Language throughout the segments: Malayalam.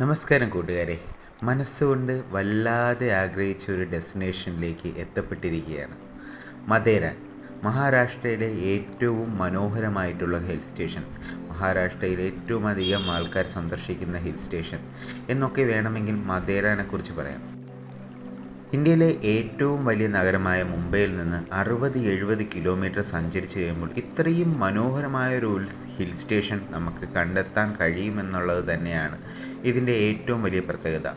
നമസ്കാരം കൂട്ടുകാരെ. മനസ്സുകൊണ്ട് വല്ലാതെ ആഗ്രഹിച്ച ഒരു ഡെസ്റ്റിനേഷനിലേക്ക് എത്തപ്പെട്ടിരിക്കുകയാണ്. മദേരാൻ മഹാരാഷ്ട്രയിലെ ഏറ്റവും മനോഹരമായിട്ടുള്ള ഹിൽ സ്റ്റേഷൻ. മഹാരാഷ്ട്രയിലെ ഏറ്റവും അധികം ആൾക്കാർ സന്ദർശിക്കുന്ന ഹിൽ സ്റ്റേഷൻ. എന്നൊക്കെ വേണമെങ്കിൽ മദേരാനെക്കുറിച്ച് പറയാം. ഇന്ത്യയിലെ ഏറ്റവും വലിയ നഗരമായ മുംബൈയിൽ നിന്ന് അറുപത് എഴുപത് കിലോമീറ്റർ സഞ്ചരിച്ച് കഴിയുമ്പോൾ ഇത്രയും മനോഹരമായ ഒരു ഹിൽ സ്റ്റേഷൻ നമുക്ക് കണ്ടെത്താൻ കഴിയുമെന്നുള്ളത് തന്നെയാണ് ഇതിന്റെ ഏറ്റവും വലിയ പ്രത്യേകത.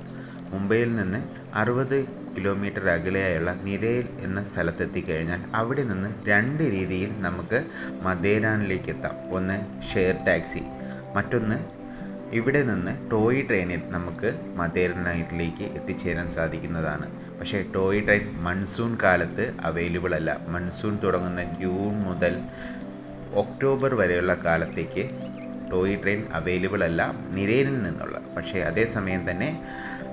മുംബൈയിൽ നിന്ന് അറുപത് കിലോമീറ്റർ അകലെയായുള്ള നിരയിൽ എന്ന സ്ഥലത്തെത്തിക്കഴിഞ്ഞാൽ അവിടെ നിന്ന് രണ്ട് രീതിയിൽ നമുക്ക് മദേരാനിലേക്ക് എത്താം. ഒന്ന് ഷെയർ ടാക്സി മറ്റൊന്ന് ഇവിടെ നിന്ന് ടോയ് ട്രെയിനിൽ നമുക്ക് മദേരനായിട്ടിലേക്ക് എത്തിച്ചേരാൻ സാധിക്കുന്നതാണ്. പക്ഷേ ടോയ് ട്രെയിൻ മൺസൂൺ കാലത്ത് അവൈലബിൾ അല്ല. മൺസൂൺ തുടങ്ങുന്ന ജൂൺ മുതൽ ഒക്ടോബർ വരെയുള്ള കാലത്തേക്ക് ടോയ് ട്രെയിൻ അവൈലബിൾ അല്ല നിരയിൽ നിന്നുള്ള. പക്ഷേ അതേസമയം തന്നെ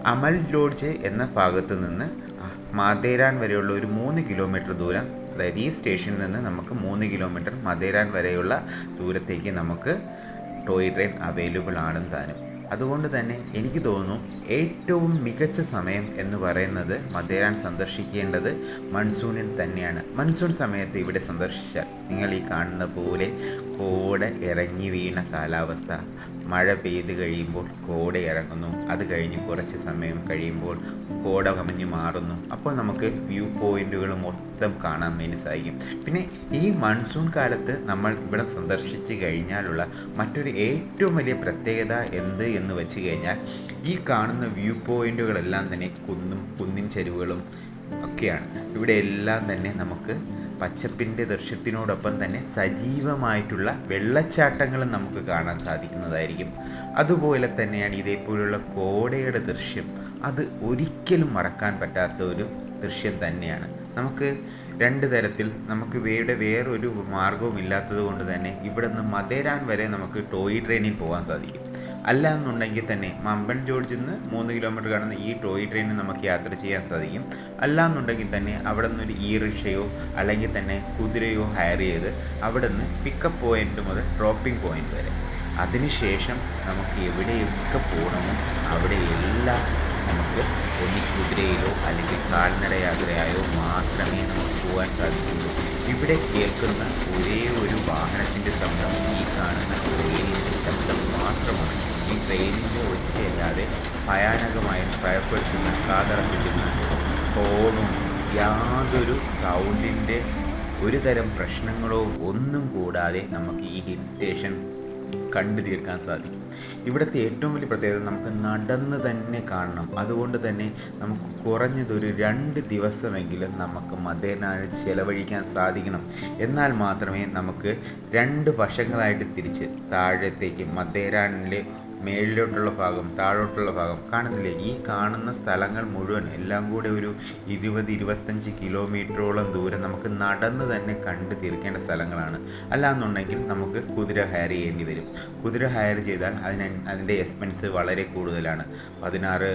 അമൽ ലോഡ്ജ് എന്ന ഭാഗത്ത് നിന്ന് മാതേരാൻ വരെയുള്ള ഒരു മൂന്ന് കിലോമീറ്റർ ദൂരം അതായത് ഈ സ്റ്റേഷനിൽ നിന്ന് നമുക്ക് മൂന്ന് കിലോമീറ്റർ മദേരാൻ വരെയുള്ള ദൂരത്തേക്ക് നമുക്ക് ടോയ് ട്രെയിൻ അവൈലബിൾ ആണെന്ന് താനും. അതുകൊണ്ട് തന്നെ എനിക്ക് തോന്നുന്നു ഏറ്റവും മികച്ച സമയം എന്ന് പറയുന്നത് മദേരാൻ സന്ദർശിക്കേണ്ടത് മൺസൂണിൽ തന്നെയാണ്. മൺസൂൺ സമയത്ത് ഇവിടെ സന്ദർശിച്ചാൽ നിങ്ങൾ ഈ കാണുന്ന പോലെ കോട ഇറങ്ങി വീണ കാലാവസ്ഥ മഴ പെയ്ത് കഴിയുമ്പോൾ കോട ഇറങ്ങുന്നു. അത് കഴിഞ്ഞ് കുറച്ച് സമയം കഴിയുമ്പോൾ കോട കമഞ്ഞ് മാറുന്നു. അപ്പോൾ നമുക്ക് വ്യൂ പോയിന്റുകൾ മൊത്തം കാണാൻ വേണ്ടി സാധിക്കും പിന്നെ ഈ മൺസൂൺ കാലത്ത് നമ്മൾ ഇവിടെ സന്ദർശിച്ച് കഴിഞ്ഞാലുള്ള മറ്റൊരു ഏറ്റവും വലിയ പ്രത്യേകത എന്ത് എന്ന് വെച്ച് കഴിഞ്ഞാൽ ഈ കാണുന്ന വ്യൂ പോയിന്റുകളെല്ലാം തന്നെ കുന്നും കുന്നിൻ ചരിവുകളും ഒക്കെയാണ്. ഇവിടെ എല്ലാം തന്നെ നമുക്ക് പച്ചപ്പിന്റെ ദൃശ്യത്തിനോടൊപ്പം തന്നെ സജീവമായിട്ടുള്ള വെള്ളച്ചാട്ടങ്ങളും നമുക്ക് കാണാൻ സാധിക്കുന്നതായിരിക്കും. അതുപോലെ തന്നെയാണ് ഇതേപോലുള്ള കോടയുടെ ദൃശ്യം. അത് ഒരിക്കലും മറക്കാൻ പറ്റാത്ത ഒരു ദൃശ്യം തന്നെയാണ്. നമുക്ക് രണ്ട് തരത്തിൽ നമുക്ക് ഇവിടെ വേറൊരു മാർഗവും ഇല്ലാത്തത് കൊണ്ട് തന്നെ ഇവിടെ നിന്ന് മതേരാൻ വരെ നമുക്ക് ടോയ് ട്രെയിനിൽ പോകാൻ സാധിക്കും. അല്ല എന്നുണ്ടെങ്കിൽ തന്നെ മമ്പൻ ജോർജിൽ നിന്ന് മൂന്ന് കിലോമീറ്റർ കാണുന്ന ഈ ടോയ് ട്രെയിനിൽ നമുക്ക് യാത്ര ചെയ്യാൻ സാധിക്കും. അല്ല എന്നുണ്ടെങ്കിൽ തന്നെ അവിടെ നിന്നൊരു ഇ റിക്ഷയോ അല്ലെങ്കിൽ തന്നെ കുതിരയോ ഹയർ ചെയ്ത് അവിടെ നിന്ന് പിക്കപ്പ് പോയിന്റ് മുതൽ ഡ്രോപ്പിംഗ് പോയിന്റ് വരെ. അതിനുശേഷം നമുക്ക് എവിടെയൊക്കെ പോകണമോ അവിടെ എല്ലാം നമുക്ക് ഒന്നി കുതിരയിലോ അല്ലെങ്കിൽ കാൽനട യാത്രയായോ മാത്രമേ നമുക്ക് പോകാൻ സാധിക്കുള്ളൂ. ഇവിടെ കേൾക്കുന്ന ഒരേ ഒരു വാഹനത്തിന്റെ ശബ്ദം ഈ കാണുന്ന ഒരേ ശബ്ദം മാത്രമാണ്. ഈ ട്രെയിനിന്റെ ഒച്ചയല്ലാതെ ഭയാനകമായും ഭയപ്പെടുത്തുന്ന കാതറപ്പിക്കുന്ന ഹോണും യാതൊരു സൗണ്ടിന്റെ ഒരു തരം പ്രശ്നങ്ങളോ ഒന്നും കൂടാതെ നമുക്ക് ഈ ഹിൽ സ്റ്റേഷൻ കണ്ടു തീർക്കാൻ സാധിക്കും. ഇവിടുത്തെ ഏറ്റവും വലിയ പ്രത്യേകത നമുക്ക് നടന്ന് തന്നെ കാണണം. അതുകൊണ്ട് തന്നെ നമുക്ക് കുറഞ്ഞതൊരു രണ്ട് ദിവസമെങ്കിലും നമുക്ക് മദേനാനിൽ ചിലവഴിക്കാൻ സാധിക്കണം. എന്നാൽ മാത്രമേ നമുക്ക് രണ്ട് വശങ്ങളായിട്ട് തിരിച്ച് താഴത്തേക്ക് മദേരാനിലെ മേളിലോട്ടുള്ള ഭാഗം താഴോട്ടുള്ള ഭാഗം കാണുന്നില്ലേ? ഈ കാണുന്ന സ്ഥലങ്ങൾ മുഴുവൻ എല്ലാം കൂടെ ഒരു ഇരുപത് ഇരുപത്തഞ്ച് കിലോമീറ്ററോളം ദൂരം നമുക്ക് നടന്ന് തന്നെ കണ്ടു തീർക്കേണ്ട സ്ഥലങ്ങളാണ്. അല്ലാന്നുണ്ടെങ്കിൽ നമുക്ക് കുതിര ഹയർ ചെയ്യേണ്ടി വരും. കുതിര ഹയർ ചെയ്താൽ അതിന് അതിന്റെ എക്സ്പെൻസ് വളരെ കൂടുതലാണ്. പതിനാറ്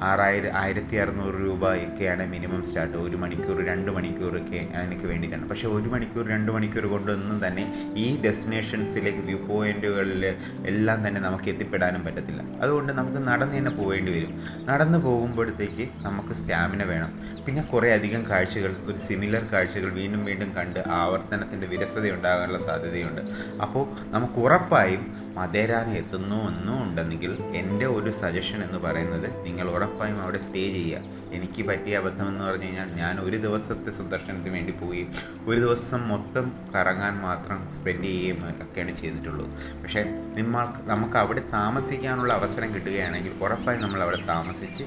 ആറായിരം ആയിരത്തി അറുന്നൂറ് രൂപയൊക്കെയാണ് മിനിമം സ്റ്റാർട്ട്. ഒരു മണിക്കൂർ രണ്ട് മണിക്കൂറൊക്കെ അതിനൊക്കെ വേണ്ടിയിട്ടാണ്. പക്ഷേ ഒരു മണിക്കൂർ രണ്ട് മണിക്കൂർ കൊണ്ടൊന്നും തന്നെ ഈ ഡെസ്റ്റിനേഷൻസിലേക്ക് വ്യൂ പോയിന്റുകളിൽ എല്ലാം തന്നെ നമുക്ക് എത്തിപ്പെടാനും പറ്റത്തില്ല. അതുകൊണ്ട് നമുക്ക് നടന്ന് തന്നെ പോകേണ്ടി വരും. നടന്നു പോകുമ്പോഴത്തേക്ക് നമുക്ക് സ്റ്റാമിന വേണം. പിന്നെ കുറേ അധികം കാഴ്ചകൾ ഒരു സിമിലർ കാഴ്ചകൾ വീണ്ടും വീണ്ടും കണ്ട് ആവർത്തനത്തിന്റെ വിരസത ഉണ്ടാകാനുള്ള സാധ്യതയുണ്ട്. അപ്പോൾ നമുക്ക് ഉറപ്പായും മദേരാന് എത്തുന്നു എന്നും ഉണ്ടെങ്കിൽ എന്റെ ഒരു സജഷൻ എന്ന് പറയുന്നത് നിങ്ങൾ ഉറപ്പായും അവിടെ സ്റ്റേ ചെയ്യുക. എനിക്ക് പറ്റിയ അബദ്ധം എന്ന് പറഞ്ഞു കഴിഞ്ഞാൽ ഞാൻ ഒരു ദിവസത്തെ സന്ദർശനത്തിന് വേണ്ടി പോയി ഒരു ദിവസം മൊത്തം കറങ്ങാൻ മാത്രം സ്പെൻഡ് ചെയ്യുകയും ഒക്കെയാണ് ചെയ്തിട്ടുള്ളൂ പക്ഷേ നിങ്ങൾ നമുക്ക് അവിടെ താമസിക്കാനുള്ള അവസരം കിട്ടുകയാണെങ്കിൽ ഉറപ്പായും നമ്മൾ അവിടെ താമസിച്ച്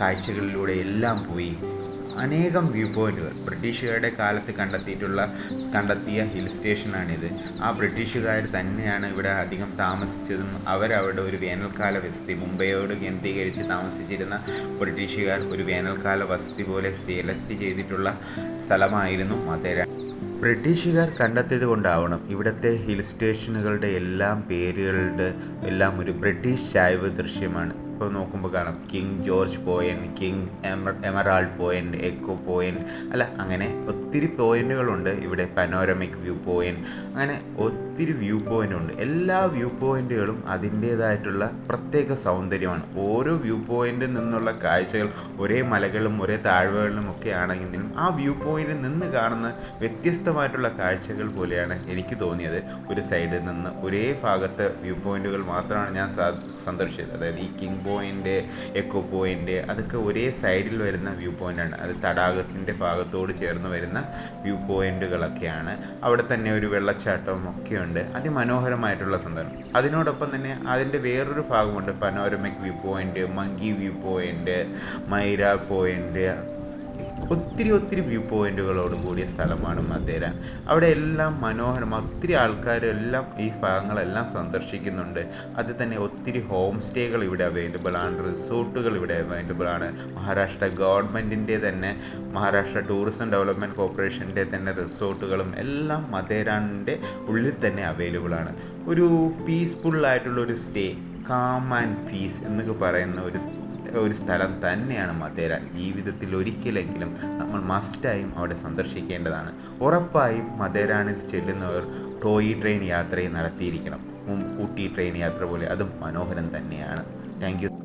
കാഴ്ചകളിലൂടെ എല്ലാം പോയി അനേകം വ്യൂ പോയിന്റുകൾ. ബ്രിട്ടീഷുകാരുടെ കാലത്ത് കണ്ടെത്തിയിട്ടുള്ള കണ്ടെത്തിയ ഹിൽ സ്റ്റേഷനാണിത്. ആ ബ്രിട്ടീഷുകാർ തന്നെയാണ് ഇവിടെ അധികം താമസിച്ചതും അവരവിടെ ഒരു വേനൽക്കാല വസതി മുംബൈയോട് കേന്ദ്രീകരിച്ച് താമസിച്ചിരുന്ന ബ്രിട്ടീഷുകാർ ഒരു വേനൽക്കാല വസതി പോലെ സെലക്ട് ചെയ്തിട്ടുള്ള സ്ഥലമായിരുന്നു മധുര. ബ്രിട്ടീഷുകാർ കണ്ടെത്തിയത് കൊണ്ടാവണം. ഇവിടുത്തെ ഹിൽ സ്റ്റേഷനുകളുടെ എല്ലാം പേരുകളുടെ എല്ലാം ഒരു ബ്രിട്ടീഷ് ചായവ് ദൃശ്യമാണ് ഇപ്പോൾ നോക്കുമ്പോൾ കാണാം. King George point King Emerald point echo point അല്ല അങ്ങനെ ഒത്തിരി പോയിന്റുകളുണ്ട് ഇവിടെ പനോരമിക് വ്യൂ പോയിന്റ് അങ്ങനെ ഒത്തിരി വ്യൂ പോയിന്റ് ഉണ്ട്. എല്ലാ വ്യൂ പോയിന്റുകളും അതിന്റേതായിട്ടുള്ള പ്രത്യേക സൗന്ദര്യമാണ്. ഓരോ വ്യൂ പോയിന്റിൽ നിന്നുള്ള കാഴ്ചകൾ ഒരേ മലകളും ഒരേ താഴ്വകളിലും ഒക്കെ ആണെങ്കിലും ആ വ്യൂ പോയിന്റിൽ നിന്ന് കാണുന്ന വ്യത്യസ്തമായിട്ടുള്ള കാഴ്ചകൾ പോലെയാണ് എനിക്ക് തോന്നിയത്. ഒരു സൈഡിൽ നിന്ന് ഒരേ ഭാഗത്തെ വ്യൂ പോയിന്റുകൾ മാത്രമാണ് ഞാൻ സന്ദർശിച്ചത്. അതായത് ഈ കിങ് പോയിന്റ് എക്കോ പോയിന്റ് അതൊക്കെ ഒരേ സൈഡിൽ വരുന്ന വ്യൂ പോയിന്റാണ് അത് തടാകത്തിന്റെ ഭാഗത്തോട് ചേർന്ന് വരുന്ന വ്യൂ പോയിന്റുകളൊക്കെയാണ് അവിടെ തന്നെ ഒരു വെള്ളച്ചാട്ടവും ഒക്കെയുണ്ട്. അതിമനോഹരമായിട്ടുള്ള സന്ദർഭം. അതിനോടൊപ്പം തന്നെ അതിന്റെ വേറൊരു ഭാഗമുണ്ട്. Panoramic view point monkey view point Maira point ഒത്തിരി ഒത്തിരി വ്യൂ പോയിന്റുകളോട് കൂടിയ സ്ഥലമാണ് മധേര. അവിടെ എല്ലാം മനോഹരം. ഒത്തിരി ആൾക്കാരെല്ലാം ഈ ഭാഗങ്ങളെല്ലാം സന്ദർശിക്കുന്നുണ്ട്. അത് തന്നെ ഒത്തിരി ഹോം സ്റ്റേകൾ ഇവിടെ അവൈലബിൾ ആണ്. റിസോർട്ടുകൾ ഇവിടെ അവൈലബിൾ ആണ്. മഹാരാഷ്ട്ര ഗവൺമെന്റിന്റെ തന്നെ മഹാരാഷ്ട്ര ടൂറിസം ഡെവലപ്മെന്റ് കോർപ്പറേഷന്റെ തന്നെ റിസോർട്ടുകളും എല്ലാം മധേരാന്റെ ഉള്ളിൽ തന്നെ അവൈലബിൾ ആണ്. ഒരു പീസ്ഫുൾ ആയിട്ടുള്ള ഒരു സ്റ്റേ കാം ആൻഡ് പീസ് എന്നൊക്കെ പറയുന്ന ഒരു ഒരു സ്ഥലം തന്നെയാണ് മധേര ജീവിതത്തിൽ ഒരിക്കലെങ്കിലും നമ്മൾ മസ്റ്റായും അവിടെ സന്ദർശിക്കേണ്ടതാണ്. ഉറപ്പായും മധേരാണിൽ ചെല്ലുന്നവർ ടോയി ട്രെയിൻ യാത്രയും നടത്തിയിരിക്കണം. ഊട്ടി ട്രെയിൻ യാത്ര പോലെ അതും മനോഹരം തന്നെയാണ്. താങ്ക്